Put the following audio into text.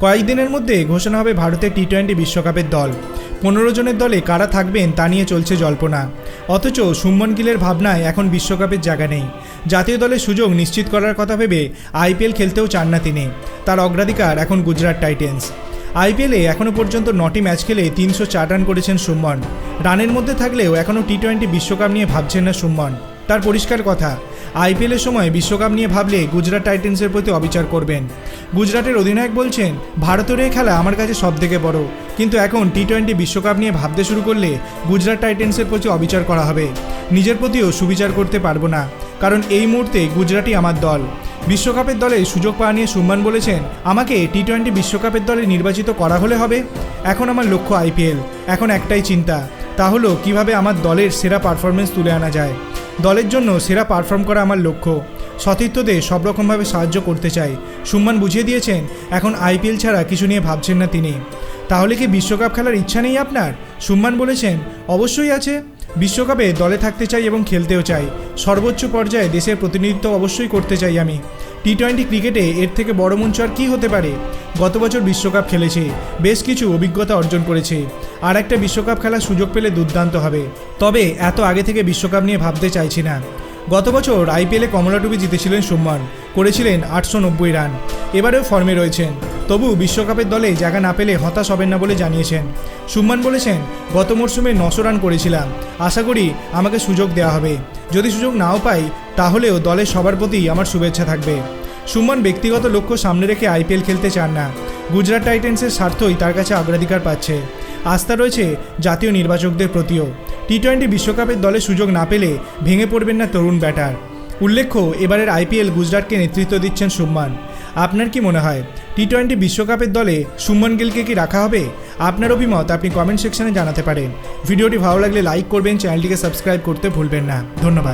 কয়েকদিনের মধ্যে ঘোষণা হবে ভারতের টি টোয়েন্টি বিশ্বকাপের দল। পনেরো জনের দলে কারা থাকবেন তা নিয়ে চলছে জল্পনা। অথচ সুমন গিলের ভাবনায় এখন বিশ্বকাপের জায়গা নেই। জাতীয় দলের সুযোগ নিশ্চিত করার কথা ভেবে আইপিএল খেলতেও চান না তিনি। তার অগ্রাধিকার এখন গুজরাট টাইটেন্স। আইপিএলে এখনও পর্যন্ত নটি ম্যাচ খেলে তিনশো চার রান করেছেন সুমন। রানের মধ্যে থাকলেও এখনও টি টোয়েন্টি বিশ্বকাপ নিয়ে ভাবছেন না সুমন। তার পরিষ্কার কথা আইপিএলের সময় বিশ্বকাপ নিয়ে ভাবলে গুজরাট টাইটেন্সের প্রতি অবিচার করবেন। গুজরাটের অধিনায়ক বলছেন, ভারতের এই খেলা আমার কাছে সব থেকে বড়। কিন্তু এখন টি টোয়েন্টি বিশ্বকাপ নিয়ে ভাবতে শুরু করলে গুজরাট টাইটেন্সের প্রতি অবিচার করা হবে। নিজের প্রতিও সুবিচার করতে পারব না। কারণ এই মুহূর্তে গুজরাটই আমার দল। বিশ্বকাপের দলে সুযোগ পাওয়া নিয়ে সুম্মান বলেছেন, আমাকে টি টোয়েন্টি বিশ্বকাপের দলে নির্বাচিত করা হলে হবে। এখন আমার লক্ষ্য আইপিএল। এখন একটাই চিন্তা তা হলো কীভাবে আমার দলের সেরা পারফরমেন্স তুলে আনা যায়। দলের জন্য সেরা পারফর্ম করা আমার লক্ষ্য। সতীর্থদের সব রকমভাবে সাহায্য করতে চাই সুম্মান বুঝিয়ে দিয়েছেন, এখন আইপিএল ছাড়া কিছু নিয়ে ভাবছেন না তিনি। তাহলে কি বিশ্বকাপ খেলার ইচ্ছা নেই আপনার? সুম্মান বলেছেন, অবশ্যই আছে। বিশ্বকাপে দলে থাকতে চাই এবং খেলতেও চাই। সর্বোচ্চ পর্যায়ে দেশের প্রতিনিধিত্ব অবশ্যই করতে চাই আমি। টি টোয়েন্টি ক্রিকেটে এর থেকে বড় মঞ্চ আর কী হতে পারে? গত বছর বিশ্বকাপ খেলেছে। বেশ কিছু অভিজ্ঞতা অর্জন করেছে। আর একটা বিশ্বকাপ খেলার সুযোগ পেলে দুর্দান্ত হবে। তবে এত আগে থেকে বিশ্বকাপ নিয়ে ভাবতে চাইছি না। গত বছর আইপিএলে কমলা টুপি জিতেছিলেন সুম্মান করেছিলেন আটশো নব্বই রান। এবারেও ফর্মে রয়েছেন। তবু বিশ্বকাপের দলে জায়গা না পেলে হতাশ হবেন না বলে জানিয়েছেন। সুম্মান বলেছেন, গত মরশুমে নশো রান করেছিলাম। আশা করি আমাকে সুযোগ দেওয়া হবে। যদি সুযোগ নাও পাই, তাহলেও দলের সবার প্রতি আমার শুভেচ্ছা থাকবে। সুমন ব্যক্তিগত লক্ষ্য সামনে রেখে আইপিএল খেলতে চান না। গুজরাট টাইটেন্সের স্বার্থই তার কাছে অগ্রাধিকার পাচ্ছে। আস্থা রয়েছে জাতীয় নির্বাচকদের প্রতিও। টি টোয়েন্টি বিশ্বকাপের দলে সুযোগ না পেলে ভেঙে পড়বেন না তরুণ ব্যাটার। উল্লেখ্য, এবারের আইপিএল গুজরাটকে নেতৃত্ব দিচ্ছেন সুম্মান আপনার কি মনে হয় টি টোয়েন্টি বিশ্বকাপের দলে সুমন গিলকে কি রাখা হবে? আপনার অভিমত আপনি কমেন্ট সেকশনে জানাতে পারেন। ভিডিওটি ভালো লাগলে লাইক করবেন, চ্যানেলটিকে সাবস্ক্রাইব করতে ভুলবেন না। ধন্যবাদ।